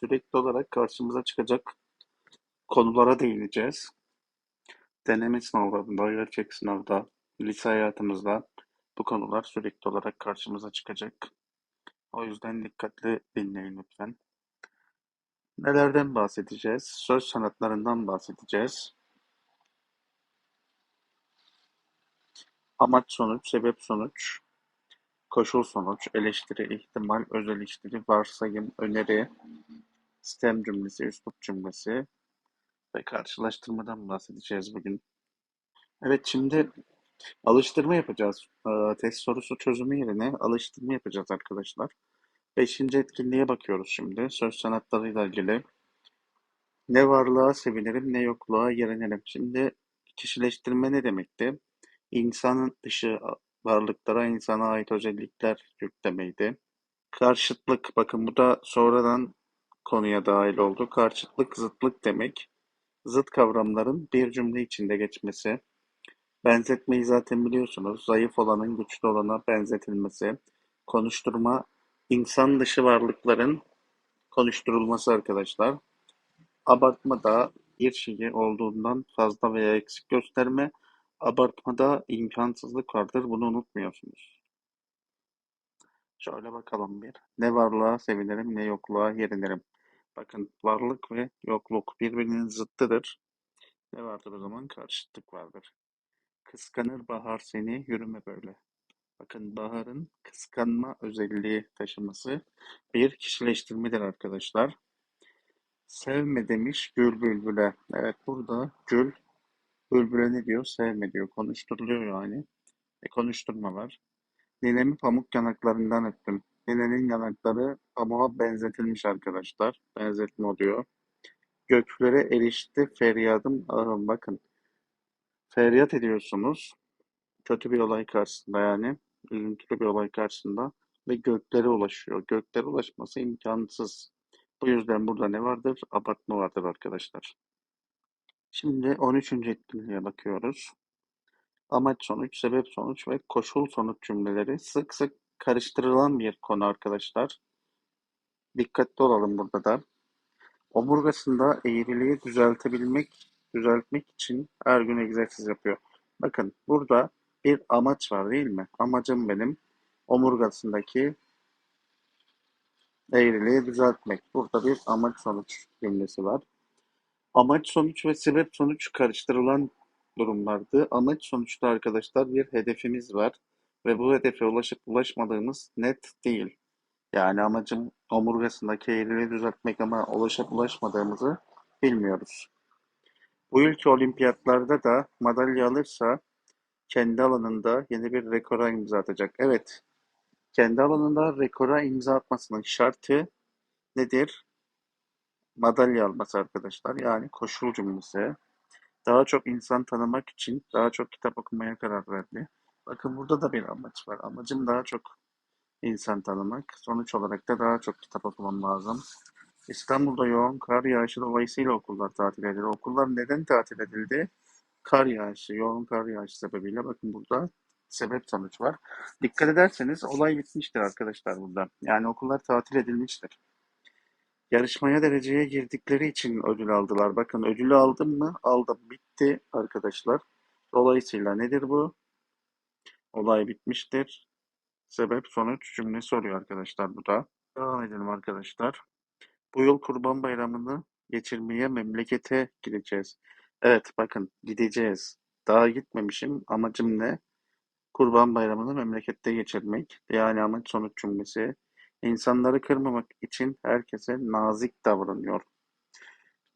sürekli olarak karşımıza çıkacak konulara değineceğiz. Deneme sınavlarında, gerçek sınavda, lise hayatımızda bu konular sürekli olarak karşımıza çıkacak. O yüzden dikkatli dinleyin lütfen. Nelerden bahsedeceğiz? Söz sanatlarından bahsedeceğiz. Amaç sonuç, sebep sonuç, koşul sonuç, eleştiri, ihtimal, öz eleştiri, varsayım, öneri, sistem cümlesi, üslup cümlesi ve karşılaştırmadan bahsedeceğiz bugün. Evet şimdi alıştırma yapacağız. Ee, test sorusu çözümü yerine alıştırma yapacağız arkadaşlar. Beşinci etkinliğe bakıyoruz şimdi. Söz sanatlarıyla ilgili. Ne varlığa sevinirim ne yokluğa yerinirim. Şimdi kişileştirme ne demekti? İnsanın dışı varlıklara insana ait özellikler yüklemeydi. Karşıtlık, bakın bu da sonradan konuya dahil oldu. Karşıtlık, zıtlık demek. Zıt kavramların bir cümle içinde geçmesi. Benzetmeyi zaten biliyorsunuz. Zayıf olanın güçlü olana benzetilmesi. Konuşturma, insan dışı varlıkların konuşturulması arkadaşlar. Abartmada bir şeyi olduğundan fazla veya eksik gösterme. Abartmada imkansızlık vardır. Bunu unutmuyorsunuz. Şöyle bakalım bir. Ne varlığa sevinirim ne yokluğa yerinirim. Bakın varlık ve yokluk birbirinin zıttıdır. Ne vardır o zaman? Karşıtlık vardır. Kıskanır bahar seni yürüme böyle. Bakın baharın kıskanma özelliği taşıması bir kişileştirmedir arkadaşlar. Sevme demiş gül bülbüle. Evet burada gül bülbüle ne diyor? Sevme diyor. Konuşturuluyor yani. E, konuşturma var. Ninemi pamuk yanaklarından öptüm. Ninenin yanakları pamuğa benzetilmiş arkadaşlar. Benzetme oluyor. Göklere erişti feryadım ahım. Bakın. Feryat ediyorsunuz. Kötü bir olay karşısında yani. Üzüntülü bir olay karşısında. Ve göklere ulaşıyor. Göklere ulaşması imkansız. Bu yüzden burada ne vardır? Abartma vardır arkadaşlar. Şimdi 13. etkinliğe bakıyoruz. Amaç sonuç, sebep sonuç ve koşul sonuç cümleleri sık sık karıştırılan bir konu arkadaşlar. Dikkatli olalım burada da. Omurgasında eğriliği düzeltebilmek, düzeltmek için her gün egzersiz yapıyor. Bakın burada bir amaç var değil mi? Amacım benim omurgasındaki eğriliği düzeltmek. Burada bir amaç sonuç cümlesi var. Amaç sonuç ve sebep sonuç karıştırılan durumlardı. Amaç sonuçta arkadaşlar bir hedefimiz var ve bu hedefe ulaşıp ulaşmadığımız net değil. Yani amacım omurgasındaki eğriliği düzeltmek ama ulaşıp ulaşmadığımızı bilmiyoruz. Bu yılki olimpiyatlarda da madalya alırsa kendi alanında yeni bir rekora imza atacak. Evet, kendi alanında rekora imza atmasının şartı nedir? Madalya alması arkadaşlar. Yani koşul cümlesi. Daha çok insan tanımak için daha çok kitap okumaya karar verdi. Bakın burada da bir amaç var. Amacım daha çok insan tanımak. Sonuç olarak da daha çok kitap okumam lazım. İstanbul'da yoğun kar yağışı dolayısıyla okullar tatil edildi. Okullar neden tatil edildi? Kar yağışı, yoğun kar yağışı sebebiyle. Bakın burada sebep sonuç var. Dikkat ederseniz olay bitmiştir arkadaşlar burada. Yani okullar tatil edilmiştir. Yarışmaya dereceye girdikleri için ödül aldılar. Bakın ödülü aldım mı? Aldım. Bitti arkadaşlar. Dolayısıyla nedir bu? Olay bitmiştir. Sebep sonuç cümle soruyor arkadaşlar bu da. Devam edelim arkadaşlar. Bu yıl Kurban Bayramı'nı geçirmeye memlekete gideceğiz. Evet bakın gideceğiz. Daha gitmemişim. Amacım ne? Kurban Bayramı'nı memlekette geçirmek. Yani amaç sonuç cümlesi. İnsanları kırmamak için herkese nazik davranıyor.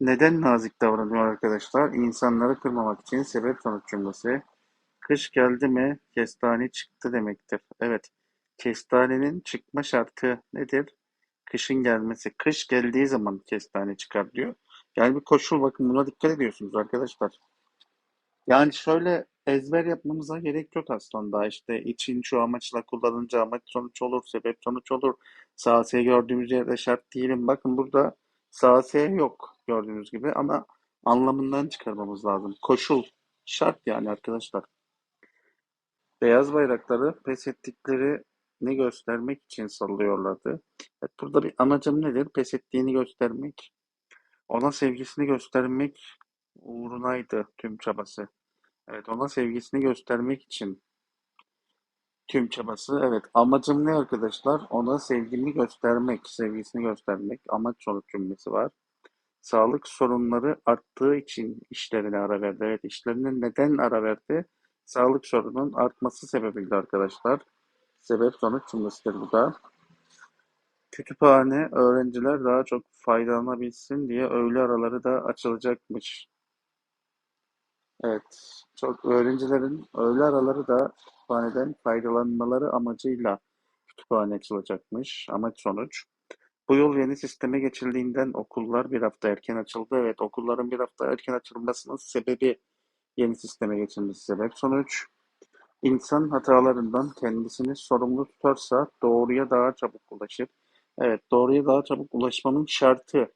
Neden nazik davranıyor arkadaşlar? İnsanları kırmamak için sebep sonuç cümlesi. Kış geldi mi kestane çıktı demektir. Evet, kestanenin çıkma şartı nedir? Kışın gelmesi. Kış geldiği zaman kestane çıkar diyor. Yani bir koşul bakın buna dikkat ediyorsunuz arkadaşlar. Yani şöyle ezber yapmamıza gerek yok aslında. İşte için şu amaçla kullanınca amaç sonuç olur, sebep sonuç olur. Sağ gördüğümüz yerde şart değilim. Bakın burada sağ yok gördüğünüz gibi ama anlamından çıkarmamız lazım. Koşul şart yani arkadaşlar. Beyaz bayrakları pes ettikleri ettiklerini göstermek için sallıyorlardı. Evet, burada bir amacım nedir? Pes ettiğini göstermek, ona sevgisini göstermek uğrunaydı tüm çabası. Evet, ona sevgisini göstermek için tüm çabası. Evet, amacım ne arkadaşlar? Ona sevgimi göstermek, sevgisini göstermek. Amaç sonuç cümlesi var. Sağlık sorunları arttığı için işlerine ara verdi. Evet, işlerine neden ara verdi? Sağlık sorunun artması sebebiyle arkadaşlar. Sebep sonuç cümlesidir bu da. Kütüphane öğrenciler daha çok faydalanabilsin diye öğle araları da açılacakmış. Evet, çok öğrencilerin öğle araları da kütüphaneden faydalanmaları amacıyla kütüphane açılacakmış. Amaç sonuç. Bu yıl yeni sisteme geçildiğinden okullar bir hafta erken açıldı. Evet, okulların bir hafta erken açılmasının sebebi yeni sisteme geçilmesi sebep sonuç. İnsan hatalarından kendisini sorumlu tutarsa doğruya daha çabuk ulaşır. Evet, doğruya daha çabuk ulaşmanın şartı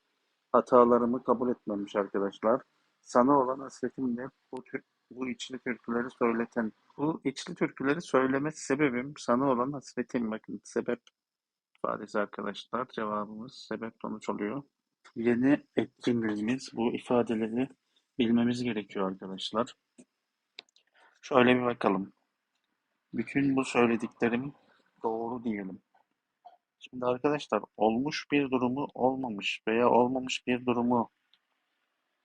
hatalarımı kabul etmemiş arkadaşlar. Sana olan hasretimle bu, tür, bu içli türküleri söyleten, bu içli türküleri söyleme sebebim sana olan hasretim. Bakın sebep ifadesi arkadaşlar. Cevabımız sebep sonuç oluyor. Yeni etkinliğimiz bu ifadeleri bilmemiz gerekiyor arkadaşlar. Şöyle bir bakalım. Bütün bu söylediklerim doğru diyelim. Şimdi arkadaşlar olmuş bir durumu olmamış veya olmamış bir durumu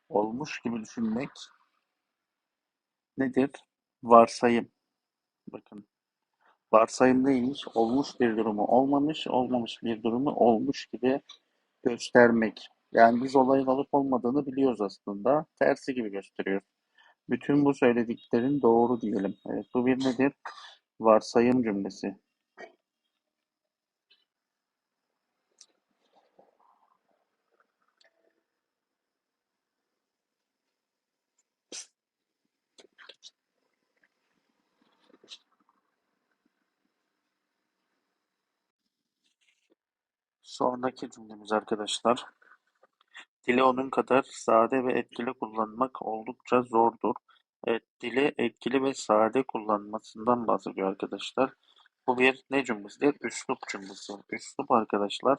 olmuş gibi düşünmek nedir? Varsayım. Bakın varsayım neymiş? Olmuş bir durumu olmamış, olmamış bir durumu olmuş gibi göstermek. Yani biz olayın olup olmadığını biliyoruz aslında. Tersi gibi gösteriyor. Bütün bu söylediklerin doğru diyelim. Evet, bu bir nedir? Varsayım cümlesi. Sonraki cümlemiz arkadaşlar. Dili onun kadar sade ve etkili kullanmak oldukça zordur. Evet, dili etkili ve sade kullanmasından bahsediyor arkadaşlar. Bu bir ne cümlesidir? Üslup cümlesi. Üslup arkadaşlar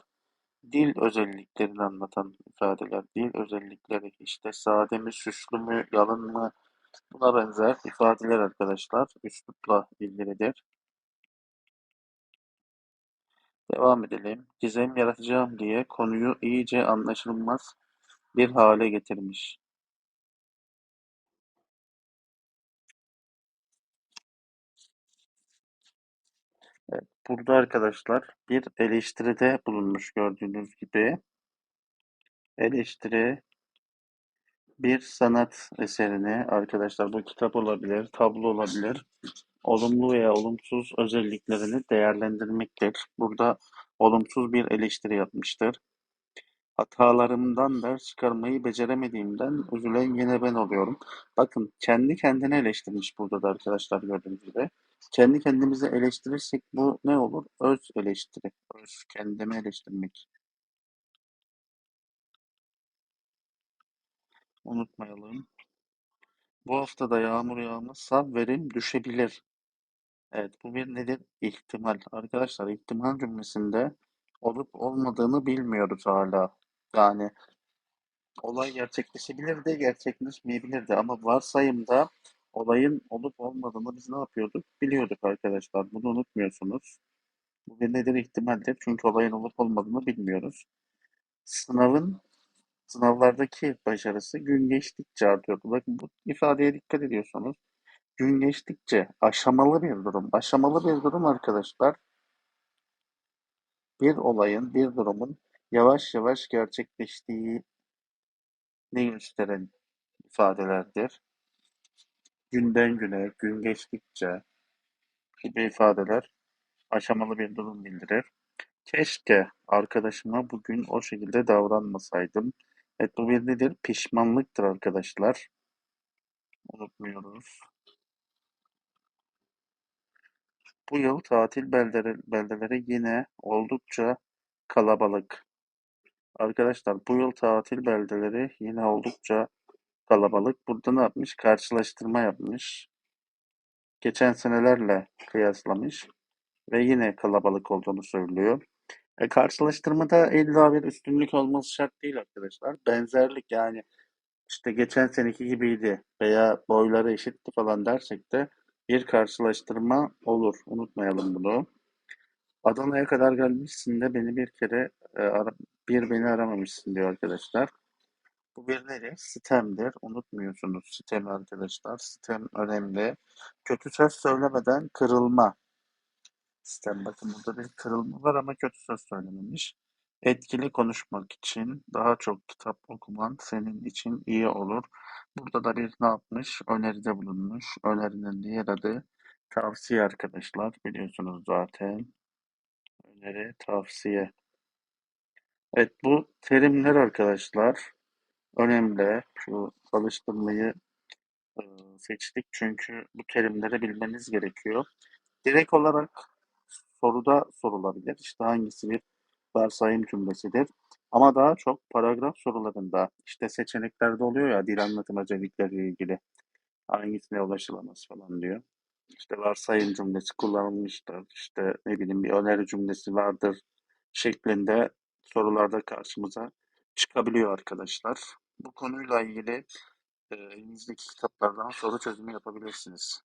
dil özelliklerini anlatan ifadeler. Dil özellikleri işte sade mi, süslü mü, yalın mı buna benzer ifadeler arkadaşlar. Üslupla ilgilidir. Devam edelim. Gizem yaratacağım diye konuyu iyice anlaşılmaz bir hale getirmiş. Evet, burada arkadaşlar bir eleştiride bulunmuş gördüğünüz gibi. Eleştiri bir sanat eserini arkadaşlar bu kitap olabilir, tablo olabilir. Olumlu veya olumsuz özelliklerini değerlendirmektir. Burada olumsuz bir eleştiri yapmıştır. Hatalarımdan ders çıkarmayı beceremediğimden üzülen yine ben oluyorum. Bakın kendi kendine eleştirmiş burada da arkadaşlar gördüğünüz gibi. Kendi kendimizi eleştirirsek bu ne olur? Öz eleştiri. Öz kendimi eleştirmek. Unutmayalım. Bu hafta da yağmur yağmazsa verim düşebilir. Evet bu bir nedir? İhtimal. Arkadaşlar ihtimal cümlesinde olup olmadığını bilmiyoruz hala. Yani olay gerçekleşebilir de gerçekleşmeyebilir de ama varsayımda olayın olup olmadığını biz ne yapıyorduk? Biliyorduk arkadaşlar. Bunu unutmuyorsunuz. Bu bir nedir? İhtimaldir. Çünkü olayın olup olmadığını bilmiyoruz. Sınavın sınavlardaki başarısı gün geçtikçe artıyordu. Bakın bu ifadeye dikkat ediyorsanız gün geçtikçe aşamalı bir durum. Aşamalı bir durum arkadaşlar. Bir olayın, bir durumun yavaş yavaş gerçekleştiğini gösteren ifadelerdir. Günden güne, gün geçtikçe gibi ifadeler aşamalı bir durum bildirir. Keşke arkadaşıma bugün o şekilde davranmasaydım. Evet bu bir nedir? Pişmanlıktır arkadaşlar. Unutmuyoruz. Bu yıl tatil beldeleri, yine oldukça kalabalık. Arkadaşlar bu yıl tatil beldeleri yine oldukça kalabalık. Burada ne yapmış? Karşılaştırma yapmış. Geçen senelerle kıyaslamış. ve yine kalabalık olduğunu söylüyor. E, karşılaştırmada illa bir üstünlük olması şart değil arkadaşlar. Benzerlik yani işte geçen seneki gibiydi veya boyları eşitti falan dersek de bir karşılaştırma olur. Unutmayalım bunu. Adana'ya kadar gelmişsin de beni bir kere e, bir beni aramamışsın diyor arkadaşlar. Bu bir nedir? Sitemdir. Unutmuyorsunuz sitemi arkadaşlar. Sitem önemli. Kötü söz söylemeden kırılma. Sistem bakın burada bir kırılma var ama kötü söz söylememiş. Etkili konuşmak için daha çok kitap okuman senin için iyi olur. Burada da bir ne yapmış? Öneride bulunmuş. Önerinin diğer adı tavsiye arkadaşlar. Biliyorsunuz zaten. Öneri, tavsiye. Evet bu terimler arkadaşlar önemli. Şu çalıştırmayı e, seçtik çünkü bu terimleri bilmeniz gerekiyor. Direkt olarak soruda sorulabilir. İşte hangisi bir varsayım cümlesidir. Ama daha çok paragraf sorularında işte seçeneklerde oluyor ya dil anlatım özellikleriyle ilgili hangisine ulaşılamaz falan diyor. İşte varsayım cümlesi kullanılmıştır. İşte ne bileyim bir öneri cümlesi vardır şeklinde sorularda karşımıza çıkabiliyor arkadaşlar. Bu konuyla ilgili elinizdeki kitaplardan soru çözümü yapabilirsiniz.